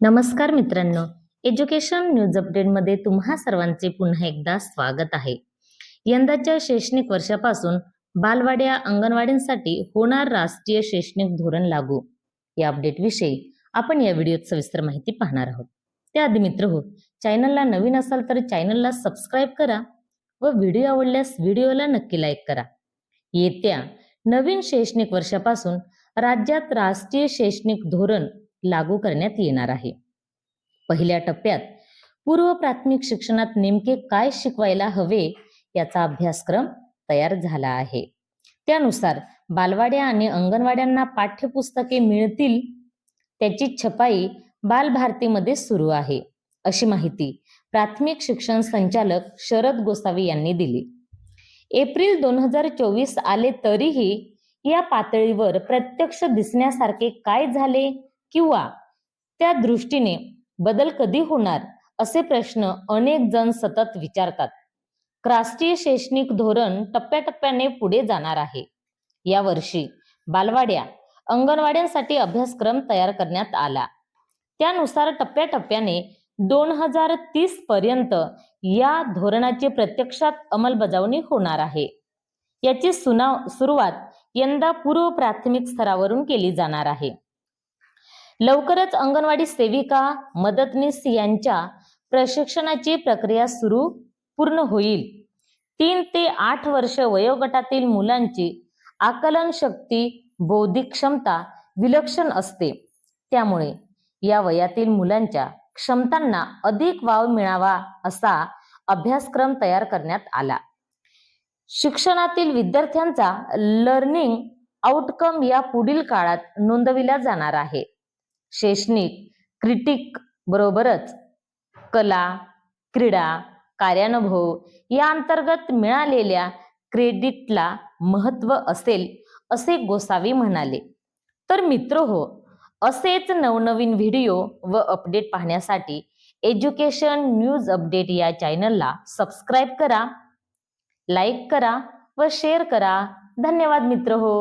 नमस्कार मित्रांनो. Education news अपडेटमध्ये तुम्हा सर्वांचे पुन्हा एकदा स्वागत आहे. यंदाच्या शैक्षणिक वर्षापासून बालवाड्या अंगणवाडींसाठी होणार राष्ट्रीय शैक्षणिक धोरण लागू. या अपडेटविषयी आपण या व्हिडिओत सविस्तर माहिती पाहणार आहोत. त्याआधी मित्र हो चॅनलला नवीन असाल तर चॅनलला सबस्क्राईब करा व व्हिडिओ आवडल्यास व्हिडिओला नक्की लाईक करा. येत्या नवीन शैक्षणिक वर्षापासून राज्यात राष्ट्रीय शैक्षणिक धोरण लागू करण्यात येणार आहे. पहिल्या टप्प्यात पूर्व प्राथमिक शिक्षणात नेमके काय शिकवायला हवे याचा अभ्यासक्रम तयार झाला आहे. त्यानुसार बालवाड्या आणि अंगणवाड्यांना पाठ्यपुस्तके मिळतील त्याची छपाई बालभारतीमध्ये सुरू आहे अशी माहिती प्राथमिक शिक्षण संचालक शरद गोसावी यांनी दिली. एप्रिल दोन हजार चोवीस आले तरीही या पातळीवर प्रत्यक्ष दिसण्यासारखे काय झाले? किंवा त्या दृष्टीने बदल कधी होणार असे प्रश्न अनेक जण सतत विचारतात. राष्ट्रीय शैक्षणिक धोरण टप्प्याटप्प्याने पुढे जाणार आहे. या वर्षी बालवाड्या अंगणवाड्यांसाठी अभ्यासक्रम तयार करण्यात आला. त्यानुसार टप्प्याटप्प्याने दोन हजार तीस पर्यंत या धोरणाची प्रत्यक्षात अंमलबजावणी होणार आहे. याची सुनाव सुरुवात यंदा पूर्व प्राथमिक स्तरावरून केली जाणार आहे. लवकरच अंगणवाडी सेविका मदतनीस यांच्या प्रशिक्षणाची प्रक्रिया सुरू पूर्ण होईल. तीन ते आठ वर्ष वयोगटातील मुलांची आकलन शक्ती बौद्धिक क्षमता विलक्षण असते. त्यामुळे या वयातील मुलांच्या क्षमतांना अधिक वाव मिळावा असा अभ्यासक्रम तयार करण्यात आला. शिक्षणातील विद्यार्थ्यांचा लर्निंग आउटकम या पुढील काळात नोंदविला जाणार आहे. शैक्षणिक क्रिटिक बरोबरच कला क्रीडा कार्यानुभव या अंतर्गत मिळालेल्या क्रेडिटला महत्त्व असेल असे गोसावी म्हणाले. तर मित्र हो असेच नवनवीन व्हिडिओ व अपडेट पाहण्यासाठी एज्युकेशन न्यूज अपडेट या चॅनलला सबस्क्राईब करा लाईक करा व शेअर करा. धन्यवाद मित्र हो.